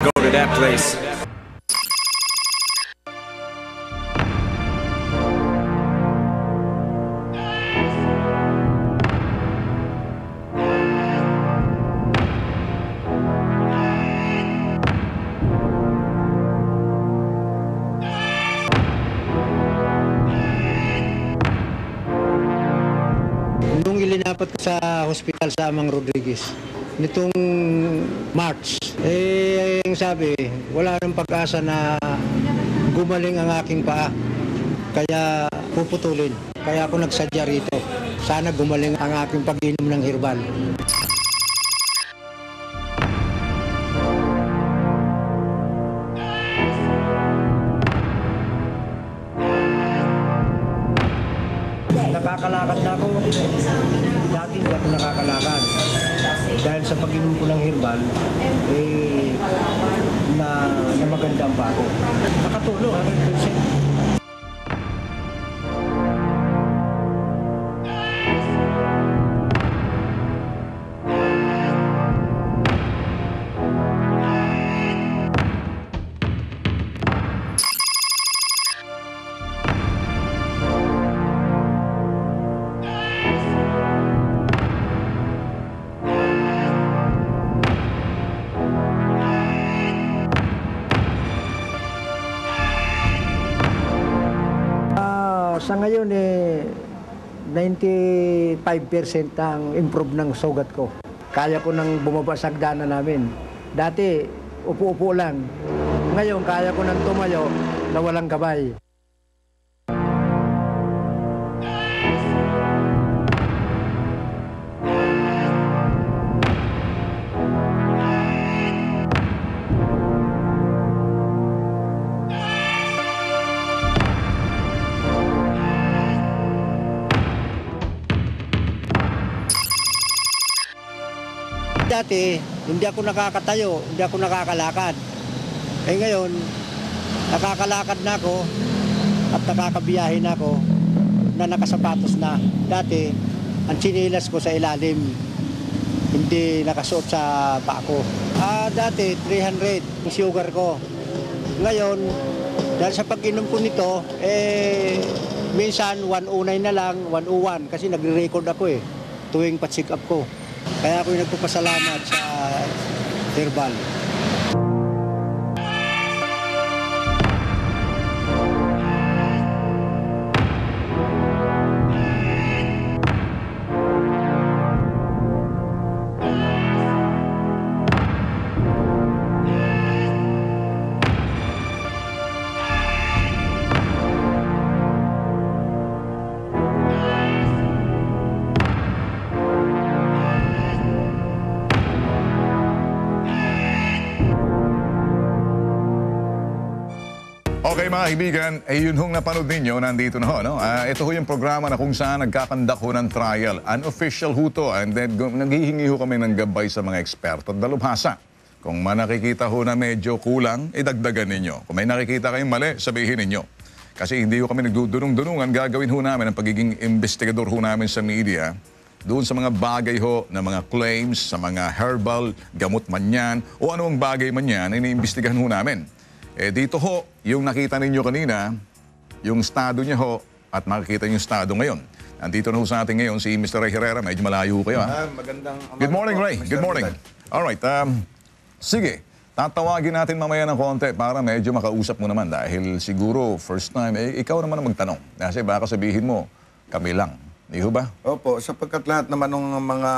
Go to that place. Nung ilinapat ko sa hospital sa Amang Rodriguez, nitong March, eh, yung sabi, wala nang pag-asa na gumaling ang aking paa. Kaya puputulin. Kaya ako nagsadya rito. Sana gumaling ang aking pag-inom ng herbal. Nakakalakad na ako. Dati hindi ako nakakalakad. Dahil sa pag-inom ko ng herbal, eh, na, na maganda ang ako. Nakatulong, 100%. 95% ang improve ng sugat ko. Kaya ko nang bumaba sa namin. Dati upo-upo lang. Ngayon kaya ko nang tumayo na walang gabay. Dati, hindi ako nakakatayo, hindi ako nakakalakad. Eh ngayon, nakakalakad na ako at nakakabiyahe na ako na nakasapatos na. Dati, ang chinilas ko sa ilalim, hindi nakasuot sa paa ko. Ah, dati, 300 yung sugar ko. Ngayon, dahil sa pag-inom ko nito, eh, minsan 109 na lang, 101 kasi nagre-record ako eh, tuwing pa-check up ko. Kaya ako yung nagpapasalamat sa Herbal. Mga kaibigan, eh yun hong napanood ninyo, nandito na ho. No? Ah, ito ho yung programa na kung saan nagkakandak ho ng trial. Unofficial ho to. And then naghihingi ho kami ng gabay sa mga eksperto at dalubhasa. Kung man nakikita ho na medyo kulang, idagdagan ninyo. Kung may nakikita kayong mali, sabihin ninyo. Kasi hindi ho kami nagdudunong-dunungan, gagawin ho namin ang pagiging investigador ho namin sa media doon sa mga bagay ho na mga claims, sa mga herbal, gamot man yan, o anong bagay man yan, iniimbestigahan ho namin. Eh dito ho, yung nakita ninyo kanina, yung estado niya ho, at makikita niyo yung estado ngayon. Nandito na ho sa atin ngayon si Mr. Ray Herrera. Medyo malayo kayo, ha? Ah, magandang Good morning, po, Ray. Mr. Good morning. All right. Um, sige, tatawagin natin mamaya ng konti para medyo makausap mo naman dahil siguro first time, eh, ikaw naman ang magtanong. Kasi baka sabihin mo, kami lang. Di ho ba? Opo, sapagkat lahat naman ng mga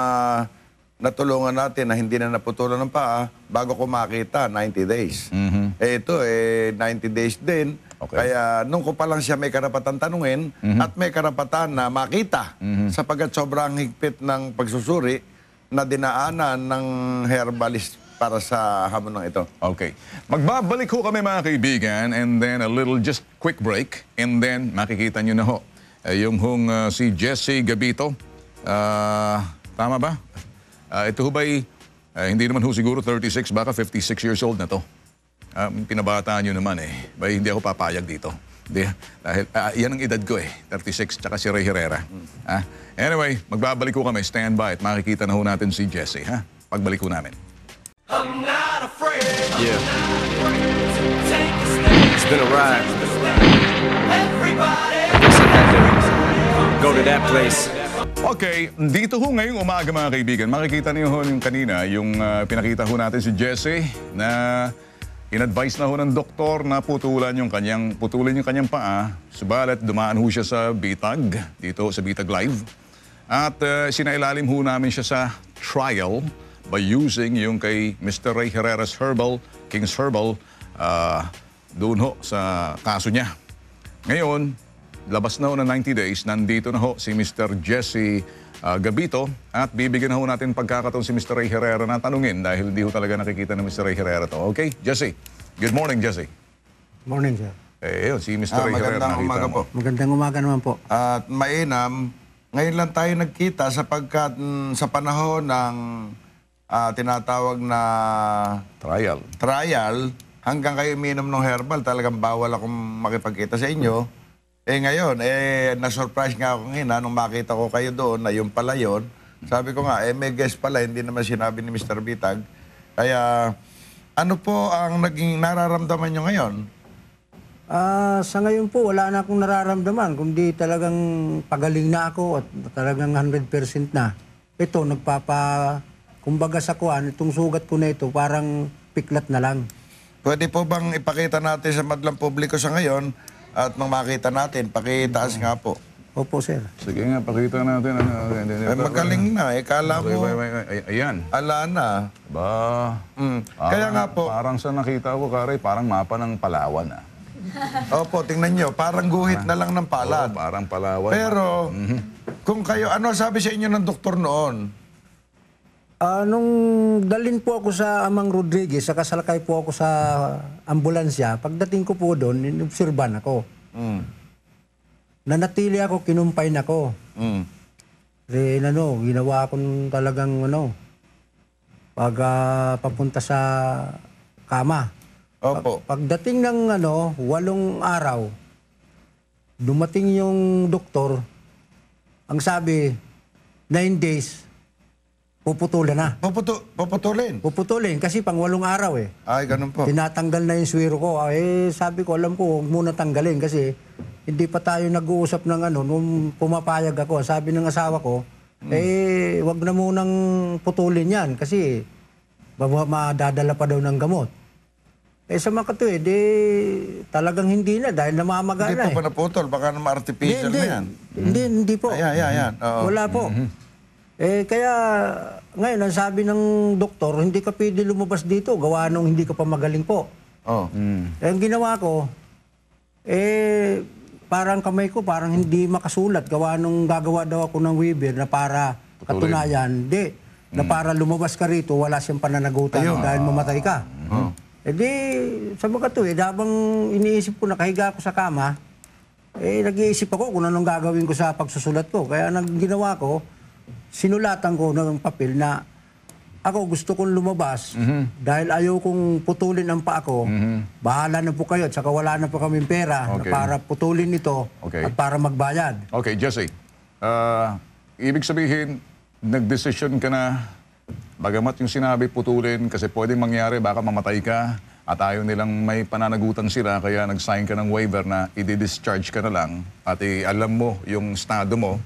natulungan natin na hindi na naputulan ng paa, bago ko makita, 90 days. Eh ito, eh, 90 days din. Mm-hmm. Okay. Kaya nung ko pa lang siya may karapatan tanungin at may karapatan na makita Mm-hmm. sapagkat sobrang higpit ng pagsusuri na dinaanan ng herbalist para sa hamon ng ito. Okay. Magbabalik ho kami mga kaibigan and then a little just quick break and then makikita nyo na ho eh, yung hong uh, si Jesse Gabito. Ah, tama ba? Ah, ito ho ba'y ah, hindi naman ho siguro 36, baka 56 years old na to. Um, pinabataan nyo naman eh. Bay, hindi ako papayag dito. Hindi, dahil ah, yan ang edad ko eh. 36, tsaka si Ray Herrera. Ah, anyway, magbabalik ko kami. Stand by at makikita na ho natin si Jesse. Ha? Pagbalik ko namin. I'm not a Yeah. It's been a ride. I guess I had to go to that place. Okay, dito ho ngayong umaga mga kaibigan, makikita niyo ho yung kanina, yung ah, pinakita ho natin si Jesse na in-advise na ho ng doktor na putulan yung kanyang, putulin yung kanyang paa. Subalit, dumaan ho siya sa Bitag, dito sa Bitag Live. At ah, sinailalim ho namin siya sa trial by using yung kay Mr. Ray Herrera's Herbal, King's Herbal, ah, doon ho sa kaso niya. Ngayon, labas na ho ng 90 days, nandito na ho si Mr. Jesse ah, Gabito at bibigyan na ho natin pagkakataon si Mr. Ray Herrera na tanungin dahil di ho talaga nakikita ng Mr. Ray Herrera to. Okay, Jesse. Good morning, Jesse. Morning, sir. Eh, yun, si Mr. Ah, Ray Herrera magandang nakita umaga mo. po. Magandang umaga naman po. At mainam, ngayon lang tayo nagkita sapagkat mm, sa panahon ng ah, tinatawag na Trial. trial, hanggang kayo uminom ng herbal, talagang bawal akong makipagkita sa inyo. Eh ngayon, eh, na-surprise nga ako ngayon ha, nung makita ko kayo doon na yung pala yun. Sabi ko nga, eh may guest pala, hindi naman sinabi ni Mr. Bitag. Kaya, ano po ang naging nararamdaman nyo ngayon? Ah, sa ngayon po, wala na akong nararamdaman, kundi talagang pagaling na ako at talagang 100% na. Ito, nagpapa, kumbaga sa kuan, itong sugat ko na ito, parang piklat na lang. Pwede po bang ipakita natin sa madlang publiko sa ngayon at nang makita natin, pakitaas nga po. Opo, sir. Sige nga, pakita natin. Ano, Eh, magaling na, eh, kala mo, wait, wait. Ay- Ayan. ala na. Ba, Mm. parang- Kaya nga po, Parang sa nakita ko, Kare, parang mapa ng Palawan. Ah. opo, tingnan nyo, parang guhit na lang ng Oo, palad. parang Palawan. Pero, kung kayo, ano sabi sa inyo ng doktor noon? Ah, nung dalin po ako sa Amang Rodriguez, sa kasalakay po ako sa ambulansya, pagdating ko po doon, inobserban ako. Mm. Nanatili ako, kinumpay na ako. Mm. Then ano, ginawa ko nung talagang ano, pag ah, papunta sa kama. Opo. Pagdating ng ano, walong araw, dumating yung doktor, ang sabi, nine days, puputulan na. Puputu puputulin. Puputulin kasi pang walong araw eh. Ay, ganun po. Tinatanggal na yung swero ko. Ah, Eh, sabi ko, alam ko, huwag muna tanggalin kasi hindi pa tayo nag-uusap ng ano, nung pumapayag ako. Sabi ng asawa ko, eh, wag na munang putulin yan kasi madadala pa daw ng gamot. Eh, sa mga katuwid, eh, talagang hindi na dahil namamaga Hindi na po eh. pa naputol, baka naman artificial hindi, na yan. hindi, hindi po. Ayan, ayan, ayan. Oo. Wala po. Eh, kaya ngayon, ang sabi ng doktor, hindi ka pwede lumabas dito, gawa nung hindi ka pa magaling po. Oh. Eh, ang ginawa ko, eh, parang kamay ko, parang hindi makasulat. Gawa nung gagawa daw ako ng Weaver na para katunayan. Hindi. Na para lumabas ka rito, wala siyang pananagutan dahil mamatay ka. Eh di, sa mga to, eh, habang iniisip ko, nakahiga ako sa kama, eh, nag-iisip ako kung anong gagawin ko sa pagsusulat ko. Kaya nang ginawa ko, sinulatan ko ng papel na ako gusto kong lumabas dahil ayaw kong putulin ang paa ko. Bahala na po kayo at saka wala na po kaming pera Okay. para putulin ito Okay. at para magbayad. Okay, Jesse. Ah, ibig sabihin, nagdesisyon ka na, bagamat yung sinabi putulin kasi pwedeng mangyari, baka mamatay ka at ayaw nilang may pananagutan sila, kaya nag-sign ka ng waiver na i-discharge ka na lang at i- alam mo yung estado mo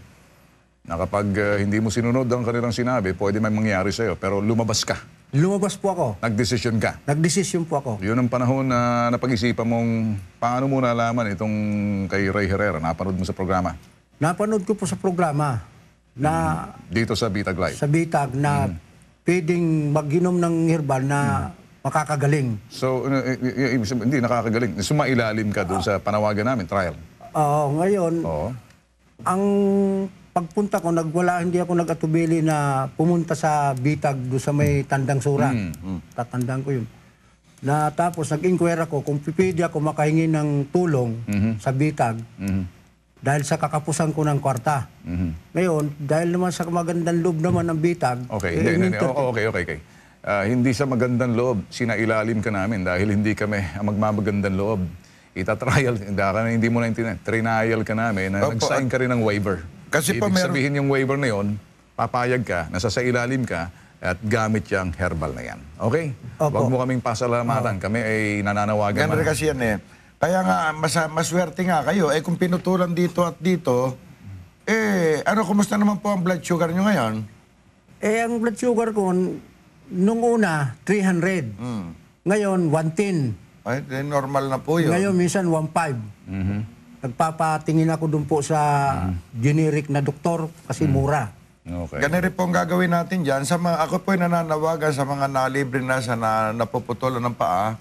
na kapag ah, hindi mo sinunod ang kanilang sinabi, pwede may mangyari sa'yo. Pero lumabas ka, Lumabas po ako. nagdesisyon ka. Nagdesisyon po ako. Yun ang panahon na napag-isipan mong paano mo nalaman itong kay Ray Herrera, napanood mo sa programa Napanood ko po sa programa na dito sa Bitag Live. sa bitag na pwedeng mag-inom ng herbal na makakagaling. So, ibig sabihin, hindi nakakagaling. Sumailalim ka doon sa panawagan namin, trial. Oo, ngayon, Oo. ang pagpunta ko, nagwala, hindi ako nag-atubili na pumunta sa bitag do sa may tandang sura. Tatandaan ko yun. Na tapos nag-inquire ako kung pipili ako makahingi ng tulong sa bitag dahil sa kakapusan ko ng kwarta. Ngayon, dahil naman sa magandang loob naman ng bitag, Okay, eh, hindi, hindi, Oo, okay, okay, okay. Ah, hindi sa magandang loob, sinailalim ka namin dahil hindi kami ang magmamagandang loob. Itatrial, hindi mo na intindihan, trinial ka namin na Opo, nag-sign ka rin ng waiver. Kasi Ibig pa meron- sabihin yung waiver na yon, papayag ka, nasa sa ilalim ka, at gamit yung herbal na yan. Okay? Opo. Huwag mo kaming pasalamatan. Kami ay nananawagan. Ganun kasi yan eh. Kaya nga, mas, maswerte nga kayo. Eh kung pinutulan dito at dito, eh, ano, kumusta naman po ang blood sugar nyo ngayon? Eh, ang blood sugar ko, nung una, 300. Hmm. Ngayon, 110. Ay, eh, normal na po yun. Ngayon, minsan 1.5. Nagpapatingin ako dun po sa generic na doktor kasi mura. Okay. Ganun rin po ang gagawin natin dyan. Sa mga, ako po ay nananawagan sa mga nalibre na sa na, napuputulan ng paa.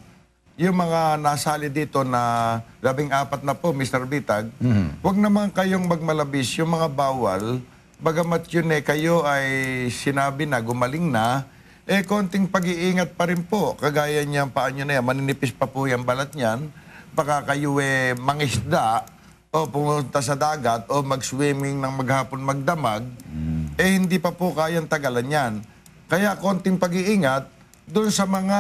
Yung mga nasali dito na labing apat na po, Mr. Bitag, huwag naman kayong magmalabis. Yung mga bawal, bagamat yun eh, kayo ay sinabi na, gumaling na, eh konting pag-iingat pa rin po. Kagaya niyan, paa nyo na yan, maninipis pa po yung balat niyan. Baka kayo eh mangisda o pumunta sa dagat o mag-swimming ng maghapon magdamag, eh hindi pa po kayang tagalan yan. Kaya konting pag-iingat doon sa mga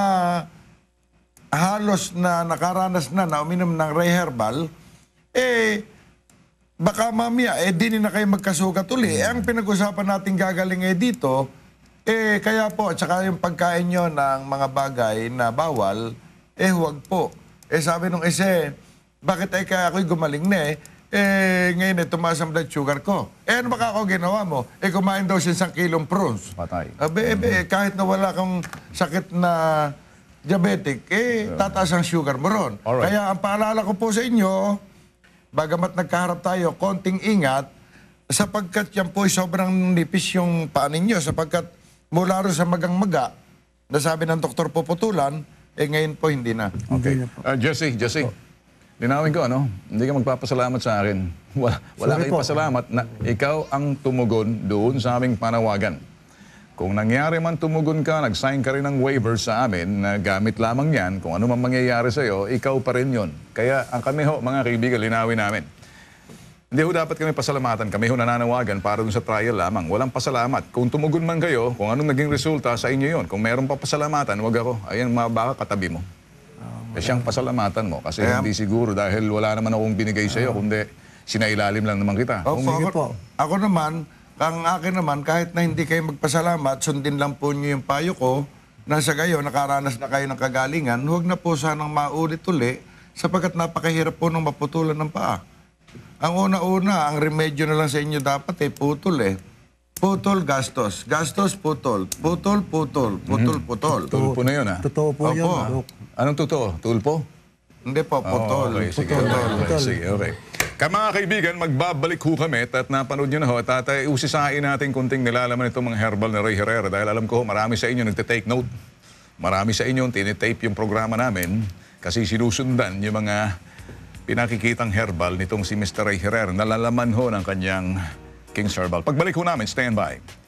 halos na nakaranas na na uminom ng Ray Herbal, eh baka mamaya, eh di na kayo magkasugat uli. Eh, ang pinag-usapan natin gagaling eh dito, eh kaya po, at saka yung pagkain nyo ng mga bagay na bawal, eh huwag po. Eh sabi nung isa, bakit ay kaya ako'y gumaling na eh? Eh, ngayon eh, tumaas ang blood sugar ko. Eh, ano baka ako ginawa mo? Eh, kumain daw siya isang kilong prawns. Patay. Abe, ebe, kahit na wala kang sakit na diabetic, eh, tataas ang sugar mo ron. Alright. Kaya ang paalala ko po sa inyo, bagamat nagkaharap tayo, konting ingat, sapagkat yan po ay sobrang nipis yung paa ninyo, sapagkat mula ro sa magang maga, nasabi ng doktor puputulan, eh ngayon po hindi na. Okay. Ah, Jesse, Jesse. Linawin ko, ano? Hindi ka magpapasalamat sa akin. Wala, wala Sorry kayong po. pasalamat na ikaw ang tumugon doon sa aming panawagan. Kung nangyari man tumugon ka, nag-sign ka rin ng waiver sa amin na gamit lamang yan, kung ano man mangyayari sa iyo, ikaw pa rin yon. Kaya ang kami ho, mga kaibigan, linawin namin. Hindi ho dapat kami pasalamatan. Kami ho nananawagan para dun sa trial lamang. Walang pasalamat. Kung tumugon man kayo, kung anong naging resulta sa inyo yon. Kung meron pa pasalamatan, wag ako. Ayan, baka katabi mo. Eh, siyang pasalamatan mo. Kasi Kaya- hindi siguro dahil wala naman akong binigay sa iyo, kundi sinailalim lang naman kita. Opo, Sige ako, po. ako naman, ang akin naman, kahit na hindi kayo magpasalamat, sundin lang po niyo yung payo ko, na sa gayo, nakaranas na kayo ng kagalingan, huwag na po sanang maulit uli, sapagkat napakahirap po nung maputulan ng paa. Ang una-una, ang remedyo na lang sa inyo dapat eh, putol eh. Putol, gastos. Gastos, putol. Putol, putol. Putol, putol. Tulpo na yun, ha? Totoo po yun, Opo. Dok. Anong totoo? Tulpo? Hindi po, putol. Oh, okay, sige. Putol. Okay, Putol. sige, okay. Kaya mga kaibigan, magbabalik ho kami at napanood nyo na ho at tatay, usisain natin kunting nilalaman itong mga herbal na Ray Herrera dahil alam ko ho, marami sa inyo nagte-take note. Marami sa inyo tinitape yung programa namin kasi sinusundan yung mga pinakikitang herbal nitong si Mr. Ray Herrera. Nalalaman ho ng kanyang King's Herbal. Pagbalik ho namin, stand by.